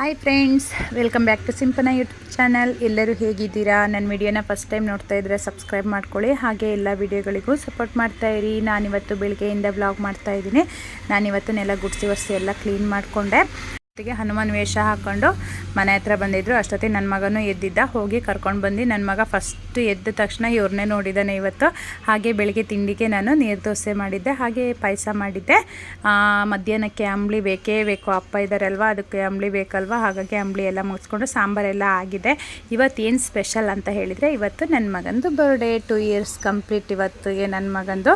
Hi friends welcome back to Simpana YouTube channel ಎಲ್ಲರೂ ಹೇಗಿದ್ದೀರಾ? ನನ್ನ ವಿಡಿಯೋನ ಫಸ್ಟ್ ಟೈಮ್ ನೋಡ್ತಾ ಇದ್ದರೆ ಸಬ್ಸ್ಕ್ರೈಬ್ ಮಾಡ್ಕೊಳ್ಳಿ. ಹಾಗೆ ಎಲ್ಲ ವಿಡಿಯೋಗಳಿಗೂ ಸಪೋರ್ಟ್ ಮಾಡ್ತಾ ಇರಿ. ನಾನಿವತ್ತು ಬೆಳಗ್ಗೆಯಿಂದ ಬ್ಲಾಗ್ ಮಾಡ್ತಾ ಇದ್ದೀನಿ. ನಾನಿವತ್ತು ನೆಲ ಗುಡಿಸಿ ಒರೆಸಿ ಎಲ್ಲ ಕ್ಲೀನ್ ಮಾಡಿಕೊಂಡೆ. ಜೊತೆಗೆ ಹನುಮಾನ್ ವೇಷ ಹಾಕ್ಕೊಂಡು ಮನೆ ಹತ್ರ ಬಂದಿದ್ರು. ಅಷ್ಟೊತ್ತಿಗೆ ನನ್ನ ಮಗನೂ ಎದ್ದಿದ್ದ. ಹೋಗಿ ಕರ್ಕೊಂಡು ಬಂದು ನನ್ನ ಮಗ ಫಸ್ಟ್ ಎದ್ದ ತಕ್ಷಣ ಇವ್ರನ್ನೇ ನೋಡಿದ್ದಾನೆ ಇವತ್ತು. ಹಾಗೆ ಬೆಳಗ್ಗೆ ತಿಂಡಿಗೆ ನಾನು ನೀರು ದೋಸೆ ಮಾಡಿದ್ದೆ. ಹಾಗೆ ಪಾಯಸ ಮಾಡಿದ್ದೆ. ಮಧ್ಯಾಹ್ನಕ್ಕೆ ಅಂಬಳಿ ಬೇಕೇ ಬೇಕು. ಅಪ್ಪ ಇದ್ದಾರಲ್ವ ಅದಕ್ಕೆ ಅಂಬಳಿ ಬೇಕಲ್ವ? ಹಾಗಾಗಿ ಅಂಬ್ಲಿ ಎಲ್ಲ ಮುಗಿಸ್ಕೊಂಡು ಸಾಂಬಾರೆಲ್ಲ ಆಗಿದೆ. ಇವತ್ತು ಏನು ಸ್ಪೆಷಲ್ ಅಂತ ಹೇಳಿದರೆ ಇವತ್ತು ನನ್ನ ಮಗಂದು ಬರ್ಡೇ ಟು ಇಯರ್ಸ್ ಕಂಪ್ಲೀಟ್ ಇವತ್ತಿಗೆ ನನ್ನ ಮಗಂದು.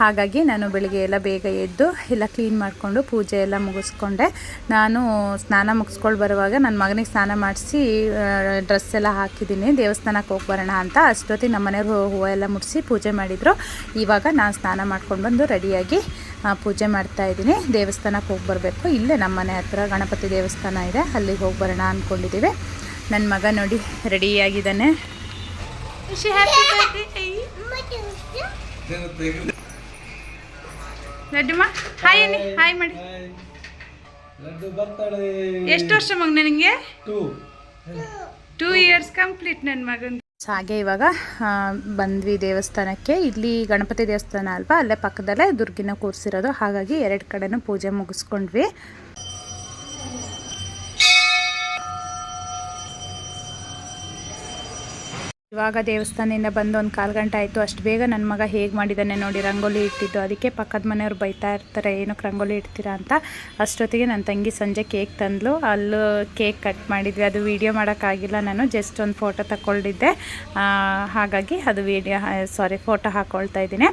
ಹಾಗಾಗಿ ನಾನು ಬೆಳಿಗ್ಗೆ ಎಲ್ಲ ಬೇಗ ಎದ್ದು ಎಲ್ಲ ಕ್ಲೀನ್ ಮಾಡಿಕೊಂಡು ಪೂಜೆ ಎಲ್ಲ ಮುಗಿಸ್ಕೊಂಡೆ. ನಾನು ಸ್ನಾನ ಮುಗಿಸ್ಕೊಂಡು ಬರುವಾಗ ನನ್ನ ಮಗನಿಗೆ ಸ್ನಾನ ಮಾಡಿಸಿ ಡ್ರೆಸ್ ಎಲ್ಲ ಹಾಕಿದ್ದೀನಿ ದೇವಸ್ಥಾನಕ್ಕೆ ಹೋಗಿ ಬರೋಣ ಅಂತ ಅಷ್ಟೊತ್ತಿಗೆ ನಮ್ಮ ಮನೆಯವರು ಹೂವು ಎಲ್ಲ ಮುಡಿಸಿ ಪೂಜೆ ಮಾಡಿದರು. ಇವಾಗ ನಾನು ಸ್ನಾನ ಮಾಡ್ಕೊಂಡು ಬಂದು ರೆಡಿಯಾಗಿ ಪೂಜೆ ಮಾಡ್ತಾ ಇದ್ದೀನಿ ದೇವಸ್ಥಾನಕ್ಕೆ ಹೋಗಿ ಬರಬೇಕು. ಇಲ್ಲೇ ನಮ್ಮ ಮನೆ ಹತ್ರ ಗಣಪತಿ ದೇವಸ್ಥಾನ ಇದೆ. ಅಲ್ಲಿಗೆ ಹೋಗಿ ಬರೋಣ ಅಂದ್ಕೊಂಡಿದ್ದೀವಿ ನನ್ನ ಮಗ ನೋಡಿ ರೆಡಿಯಾಗಿದ್ದಾನೆ. ಹಾಯ್ ಅನ್ನಿ ಹಾಯ್ ಮಾಡಿ. ಲಡ್ಡು ಬರ್ತಾಳೆ ಎಷ್ಟು ವರ್ಷ ಮಗ ನನಗೆ ಟೂ ಟೂ ಇಯರ್ಸ್ ಕಂಪ್ಲೀಟ್ ನನ್ನ ಮಗನ ಹಾಗೆ ಇವಾಗ ಬಂದ್ವಿ ದೇವಸ್ಥಾನಕ್ಕೆ. ಇಲ್ಲಿ ಗಣಪತಿ ದೇವಸ್ಥಾನ ಅಲ್ವಾ? ಅಲ್ಲೇ ಪಕ್ಕದಲ್ಲೇ ದುರ್ಗಿನ ಕೂರಿಸಿರೋದು. ಹಾಗಾಗಿ ಎರಡು ಕಡೆನೂ ಪೂಜೆ ಮುಗಿಸ್ಕೊಂಡ್ವಿ. ಇವಾಗ ದೇವಸ್ಥಾನದಿಂದ ಬಂದು ಒಂದು ಕಾಲು ಗಂಟೆ ಆಯಿತು, ಅಷ್ಟು ಬೇಗ ನನ್ನ ಮಗ ಹೇಗೆ ಮಾಡಿದ್ದಾನೆ ನೋಡಿ ರಂಗೋಲಿ ಇಟ್ಟಿದ್ದು. ಅದಕ್ಕೆ ಪಕ್ಕದ ಮನೆಯವ್ರು ಬೈತಾ ಇರ್ತಾರೆ, ಏನಕ್ಕೆ ರಂಗೋಲಿ ಇಡ್ತೀರಾ ಅಂತ. ಅಷ್ಟೊತ್ತಿಗೆ ನನ್ನ ತಂಗಿ ಸಂಜೆ ಕೇಕ್ ತಂದಳು ಅಲ್ಲೂ ಕೇಕ್ ಕಟ್ ಮಾಡಿದ್ವಿ. ಅದು ವೀಡಿಯೋ ಮಾಡೋಕ್ಕಾಗಿಲ್ಲ ನಾನು, ಜಸ್ಟ್ ಒಂದು ಫೋಟೋ ತಗೊಂಡಿದ್ದೆ ಹಾಗಾಗಿ ಅದು ವೀಡಿಯೋ, ಸಾರಿ, ಫೋಟೋ ಹಾಕ್ಕೊಳ್ತಾ ಇದ್ದೀನಿ.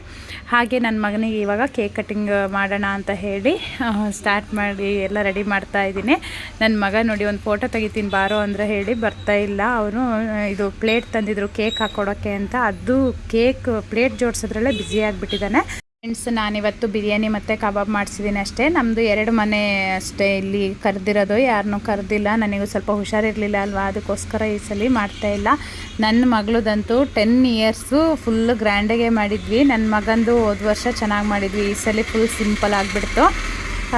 ಹಾಗೆ ನನ್ನ ಮಗನಿಗೆ ಇವಾಗ ಕೇಕ್ ಕಟ್ಟಿಂಗ್ ಮಾಡೋಣ ಅಂತ ಹೇಳಿ ಸ್ಟಾರ್ಟ್ ಮಾಡಿ ಎಲ್ಲ ರೆಡಿ ಮಾಡ್ತಾ ಇದ್ದೀನಿ. ನನ್ನ ಮಗ ನೋಡಿ ಒಂದು ಫೋಟೋ ತೆಗಿತೀನಿ, ಬಾರೋ ಅಂದರೆ ಹೇಳಿ ಬರ್ತಾ ಇಲ್ಲ. ಅವನು, ಇದು ಪ್ಲೇಟ್ ತಂದಿದ್ರು ಕೇಕ್ ಹಾಕ್ಕೊಡೋಕ್ಕೆ ಅಂತ. ಅದು ಕೇಕ್ ಪ್ಲೇಟ್ ಜೋಡಿಸೋದ್ರಲ್ಲೇ ಬ್ಯುಸಿ ಆಗಿಬಿಟ್ಟಿದ್ದಾನೆ. ಫ್ರೆಂಡ್ಸ್ ನಾನಿವತ್ತು ಬಿರಿಯಾನಿ ಮತ್ತು ಕಬಾಬ್ ಮಾಡಿಸಿದ್ದೀನಿ ಅಷ್ಟೇ. ನಮ್ಮದು ಎರಡು ಮನೆ ಅಷ್ಟೇ ಇಲ್ಲಿ ಕರೆದಿರೋದು. ಯಾರನ್ನೂ ಕರೆದಿಲ್ಲ. ನನಗೂ ಸ್ವಲ್ಪ ಹುಷಾರಿರಲಿಲ್ಲ ಅಲ್ವಾ? ಅದಕ್ಕೋಸ್ಕರ ಈ ಸಲ ಮಾಡ್ತಾ ಇಲ್ಲ. ನನ್ನ ಮಗಳದಂತೂ ಟೆನ್ ಇಯರ್ಸು ಫುಲ್ ಗ್ರ್ಯಾಂಡಾಗೆ ಮಾಡಿದ್ವಿ. ನನ್ನ ಮಗಂದು ಹೋದ ವರ್ಷ ಚೆನ್ನಾಗಿ ಮಾಡಿದ್ವಿ. ಈ ಸಲ ಫುಲ್ ಸಿಂಪಲ್ ಆಗಿಬಿಡ್ತು.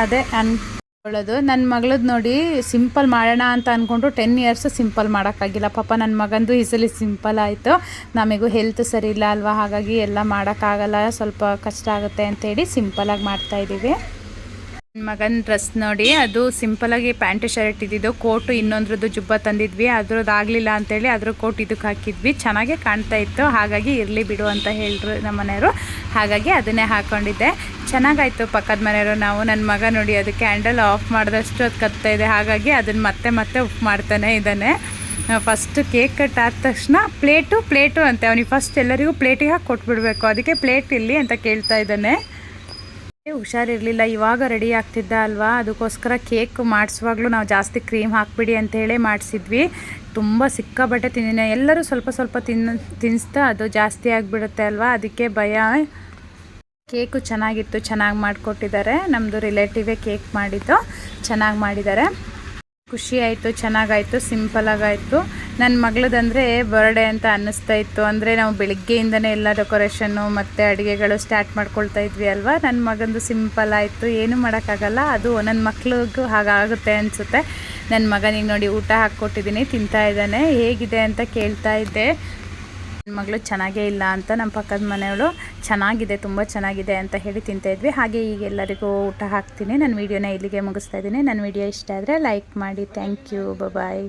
ಅದೇ ಅನ್ಕೊಳ್ಳೋದು ನನ್ನ ಮಗಳದ್ದು ನೋಡಿ ಸಿಂಪಲ್ ಮಾಡೋಣ ಅಂತ ಅಂದ್ಕೊಂಡು ಟೆನ್ ಇಯರ್ಸ್ ಸಿಂಪಲ್ ಮಾಡೋಕ್ಕಾಗಿಲ್ಲ. ಪಾಪ ನನ್ನ ಮಗಂದು ಈಸಲಿ ಸಲ ಸಿಂಪಲ್ ಆಯಿತು. ನಮಗೂ ಹೆಲ್ತ್ ಸರಿ ಇಲ್ಲ ಅಲ್ವಾ? ಹಾಗಾಗಿ ಎಲ್ಲ ಮಾಡೋಕ್ಕಾಗಲ್ಲ. ಸ್ವಲ್ಪ ಕಷ್ಟ ಆಗುತ್ತೆ ಅಂತೇಳಿ ಸಿಂಪಲಾಗಿ ಮಾಡ್ತಾಯಿದ್ದೀವಿ ನನ್ನ ಮಗನ ಡ್ರೆಸ್ ನೋಡಿ, ಅದು ಸಿಂಪಲಾಗಿ ಪ್ಯಾಂಟು, ಶರ್ಟ್ ಇದ್ದಿದ್ದು, ಕೋಟು ಇನ್ನೊಂದ್ರದ್ದು ಜುಬ್ಬ ತಂದಿದ್ವಿ. ಅದ್ರದ್ದು ಆಗಲಿಲ್ಲ ಅಂತೇಳಿ ಅದ್ರ ಕೋಟ್ ಇದಕ್ಕೆ ಹಾಕಿದ್ವಿ. ಚೆನ್ನಾಗೇ ಕಾಣ್ತಾ ಇತ್ತು. ಹಾಗಾಗಿ ಇರಲಿ ಬಿಡು ಅಂತ ಹೇಳಿದ್ರು ನಮ್ಮ ಮನೆಯವರು. ಹಾಗಾಗಿ ಅದನ್ನೇ ಹಾಕ್ಕೊಂಡಿದ್ದೆ ಚೆನ್ನಾಗಾಯ್ತು ಪಕ್ಕದ ಮನೆಯವರು. ನಾವು ನನ್ನ ಮಗ ನೋಡಿ ಅದು ಕ್ಯಾಂಡಲ್ ಆಫ್ ಮಾಡಿದಷ್ಟು ಅದು ಕತ್ತಾ ಇದೆ. ಹಾಗಾಗಿ ಅದನ್ನು ಮತ್ತೆ ಮತ್ತೆ ಉಪ್ಪು ಮಾಡ್ತಾನೆ ಇದ್ದಾನೆ. ಫಸ್ಟ್ ಕೇಕ್ ಕಟ್ ಆದ ತಕ್ಷಣ ಪ್ಲೇಟು ಪ್ಲೇಟು ಅಂತೆ. ಅವನಿಗೆ ಫಸ್ಟ್ ಎಲ್ಲರಿಗೂ ಪ್ಲೇಟಿಗೆ ಹಾಕಿ ಕೊಟ್ಬಿಡ್ಬೇಕು. ಅದಕ್ಕೆ ಪ್ಲೇಟ್ ಇಲ್ಲಿ ಅಂತ ಕೇಳ್ತಾ ಇದ್ದಾನೆ. ಹುಷಾರಿರಲಿಲ್ಲ. ಇವಾಗ ರೆಡಿ ಆಗ್ತಿದ್ದ ಅಲ್ವಾ? ಅದಕ್ಕೋಸ್ಕರ ಕೇಕ್ ಮಾಡಿಸುವಾಗಲೂ ನಾವು ಜಾಸ್ತಿ ಕ್ರೀಮ್ ಹಾಕ್ಬಿಡಿ ಅಂತೇಳಿ ಮಾಡಿಸಿದ್ವಿ. ತುಂಬ ಸಿಕ್ಕಾಬಟ್ಟೆ ತಿಂದಿನ. ಎಲ್ಲರೂ ಸ್ವಲ್ಪ ಸ್ವಲ್ಪ ತಿನ್ನ ತಿನ್ನಿಸ್ತಾ ಅದು ಜಾಸ್ತಿ ಆಗಿಬಿಡುತ್ತೆ ಅಲ್ವಾ? ಅದಕ್ಕೆ ಭಯ. ಕೇಕು ಚೆನ್ನಾಗಿತ್ತು. ಚೆನ್ನಾಗಿ ಮಾಡಿಕೊಟ್ಟಿದ್ದಾರೆ. ನಮ್ಮದು ರಿಲೇಟಿವೇ ಕೇಕ್ ಮಾಡಿದ್ದು. ಚೆನ್ನಾಗಿ ಮಾಡಿದ್ದಾರೆ. ಖುಷಿ ಆಯಿತು. ಚೆನ್ನಾಗಾಯಿತು. ಸಿಂಪಲಾಗಾಯಿತು ನನ್ನ ಮಗಳದಂದರೆ ಬರ್ಡೇ ಅಂತ ಅನ್ನಿಸ್ತಾ ಇತ್ತು. ಅಂದರೆ ನಾವು ಬೆಳಿಗ್ಗೆಯಿಂದನೇ ಎಲ್ಲ ಡೆಕೋರೇಷನ್ನು ಮತ್ತು ಅಡುಗೆಗಳು ಸ್ಟಾರ್ಟ್ ಮಾಡ್ಕೊಳ್ತಾ ಇದ್ವಿ ಅಲ್ವಾ? ನನ್ನ ಮಗಂದು ಸಿಂಪಲ್ ಆಯಿತು. ಏನೂ ಮಾಡೋಕ್ಕಾಗಲ್ಲ. ಅದು ನನ್ನ ಮಕ್ಳಿಗೂ ಹಾಗಾಗುತ್ತೆ ಅನಿಸುತ್ತೆ. ನನ್ನ ಮಗನಿಗೆ ನೋಡಿ ಊಟ ಹಾಕ್ಕೊಟ್ಟಿದ್ದೀನಿ ತಿಂತಾ ಇದ್ದಾನೆ. ಹೇಗಿದೆ ಅಂತ ಕೇಳ್ತಾ ಇದ್ದೆ. ನನ್ನ ಮಗಳು ಚೆನ್ನಾಗೇ ಇಲ್ಲ ಅಂತ ನಮ್ಮ ಪಕ್ಕದ ಮನೆಯವಳು ಚೆನ್ನಾಗಿದೆ, ತುಂಬ ಚೆನ್ನಾಗಿದೆ ಅಂತ ಹೇಳಿ ತಿಂತಾ ಇದ್ವಿ. ಹಾಗೆ ಈಗ ಎಲ್ಲರಿಗೂ ಊಟ ಹಾಕ್ತೀನಿ. ನನ್ನ ವೀಡಿಯೋನ ಇಲ್ಲಿಗೆ ಮುಗಿಸ್ತಾ ಇದ್ದೀನಿ. ನನ್ನ ವೀಡಿಯೋ ಇಷ್ಟ ಆದರೆ ಲೈಕ್ ಮಾಡಿ. Thank you bye